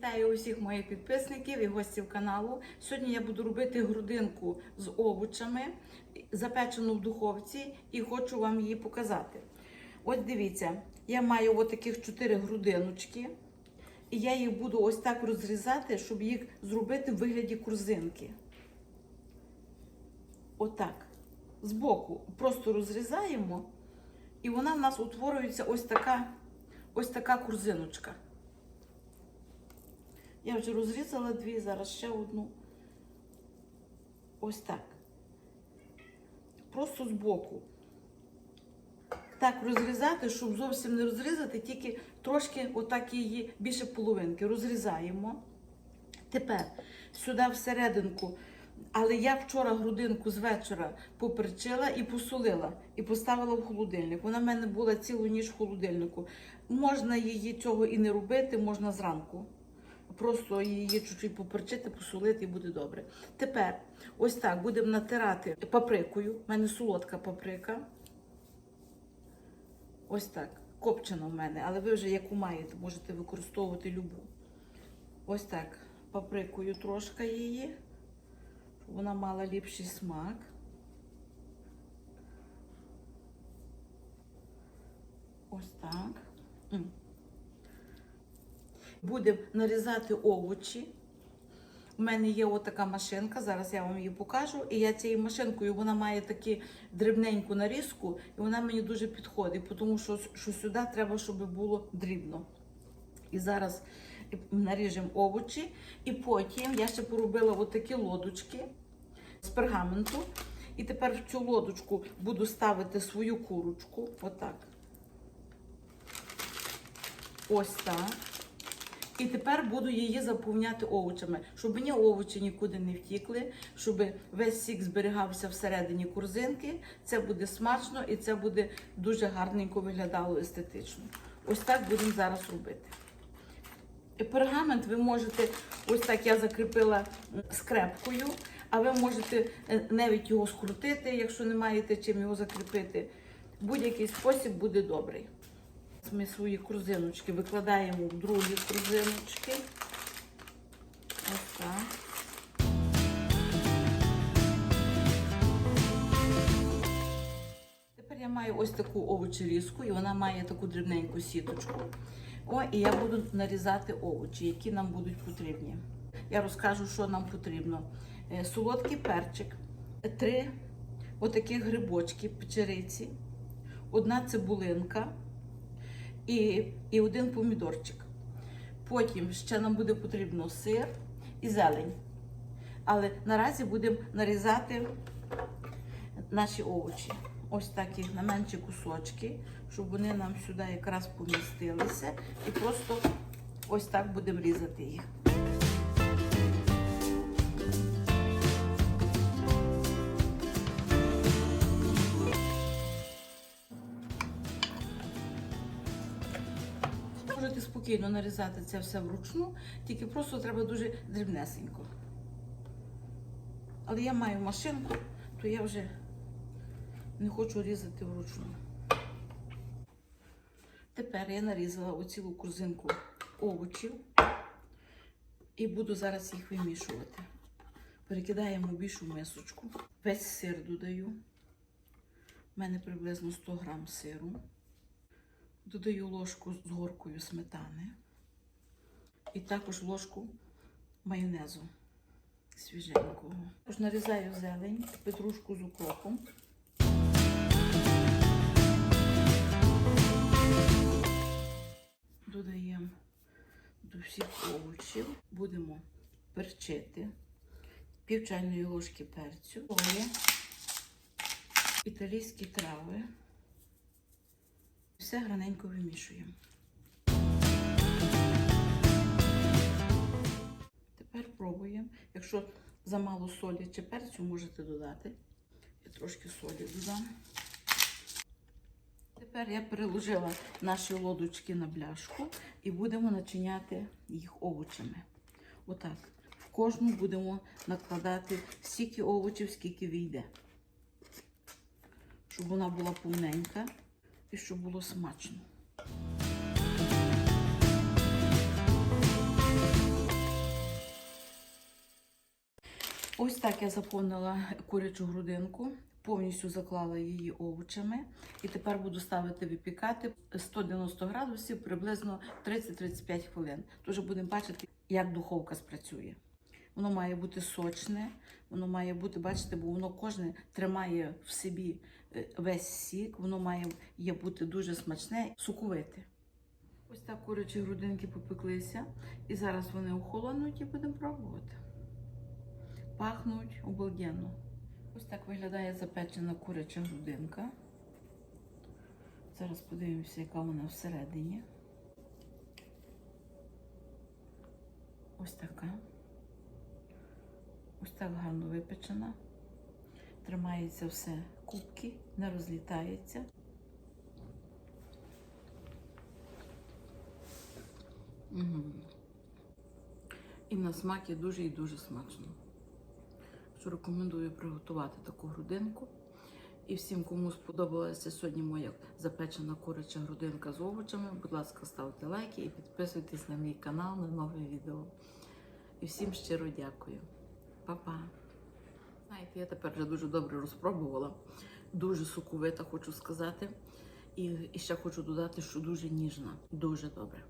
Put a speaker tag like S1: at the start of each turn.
S1: Вітаю усіх моїх підписників і гостів каналу. Сьогодні я буду робити грудинку з овочами, запечену в духовці, і хочу вам її показати. Ось дивіться, я маю ось таких 4 грудиночки, і я їх буду ось так розрізати, щоб їх зробити в вигляді корзинки. Отак. Збоку просто розрізаємо, і вона в нас утворюється ось така, ось така корзиночка. Я вже розрізала дві, зараз ще одну. Ось так. Просто збоку. Так розрізати, щоб зовсім не розрізати, тільки трошки отак її більше половинки. Розрізаємо. Тепер сюди всерединку. Але я вчора грудинку з вечора поперчила і посолила, і поставила в холодильник. Вона в мене була цілу ніч в холодильнику. Можна її цього і не робити, можна зранку. Просто її чуть-чуть поперчити, посолити і буде добре. Тепер ось так будемо натирати паприкою. У мене солодка паприка. Ось так. Копчена в мене, але ви вже яку маєте, можете використовувати любу. Ось так. Паприкою трошки її, щоб вона мала ліпший смак. Ось так. Будемо нарізати овочі. У мене є отака машинка, зараз я вам її покажу. І я цією машинкою вона має таку дрібненьку нарізку, і вона мені дуже підходить, тому що, що сюди треба, щоб було дрібно. І зараз наріжемо овочі, і потім я ще поробила отакі лодочки з пергаменту. І тепер в цю лодочку буду ставити свою курочку. Отак. Ось так. І тепер буду її заповняти овочами, щоб мені овочі нікуди не втікли, щоб весь сік зберігався всередині корзинки. Це буде смачно і це буде дуже гарненько виглядало естетично. Ось так будемо зараз робити. Пергамент ви можете, ось так я закріпила скрепкою, а ви можете е, навіть його скрутити, якщо не маєте чим його закріпити. Будь-який спосіб буде добрий. Ми свої корзиночки викладаємо в другі корзиночки. Ось так. Тепер я маю ось таку овочерізку, і вона має таку дрібненьку сіточку. О, і я буду нарізати овочі, які нам будуть потрібні. Я розкажу, що нам потрібно. Е, Солодкий перчик, три отакі грибочки, печериці, одна цибулинка і, і один помідорчик. Потім ще нам буде потрібно сир і зелень. Але наразі будемо нарізати наші овочі. Ось такі на менші кусочки, щоб вони нам сюди якраз помістилися. І просто ось так будемо різати їх. Можете спокійно нарізати це все вручну, тільки просто треба дуже дрібнесенько. Але я маю машинку, то я вже не хочу різати вручну. Тепер я нарізала оцілу корзинку овочів і буду зараз їх вимішувати. Перекидаємо більшу мисочку. Весь сир додаю. У мене приблизно 100 грам сиру. Додаю ложку з горкою сметани і також ложку майонезу свіженького. Також нарізаю зелень, петрушку з укропом. Додаємо до всіх овочів, будемо перчити, пів чайної ложки перцю, олія, італійські трави. Все граненько вимішуємо. Тепер пробуємо. Якщо замало солі чи перцю, можете додати. Я трошки солі додам. Тепер я переложила наші лодочки на бляшку і будемо начиняти їх овочами. Отак. В кожну будемо накладати стільки овочів, скільки війде. Щоб вона була повненька і щоб було смачно. Ось так я заповнила курячу грудинку, повністю заклала її овочами, і тепер буду ставити випікати 190 градусів приблизно 30-35 хвилин. Тож будемо бачити, як духовка спрацює. Воно має бути сочне, воно має бути, бачите, бо воно кожне тримає в собі е, весь сік, воно має є бути дуже смачне, соковите. Ось так курячі грудинки попеклися, і зараз вони охолонуть і будемо пробувати. Пахнуть обалденно. Ось так виглядає запечена куряча грудинка. Зараз подивимося, яка вона всередині. Ось така. Ось так гарно випечена. Тримається все кубки, не розлітається. Мгм. І на смак є дуже і дуже смачно. Що рекомендую приготувати таку грудинку. І всім, кому сподобалася сьогодні моя запечена куряча грудинка з овочами, будь ласка, ставте лайки і підписуйтесь на мій канал на нове відео. І всім щиро дякую. Па-па! Знаєте, я тепер вже дуже добре розпробувала. Дуже соковита, хочу сказати. І ще хочу додати, що дуже ніжна. Дуже добре.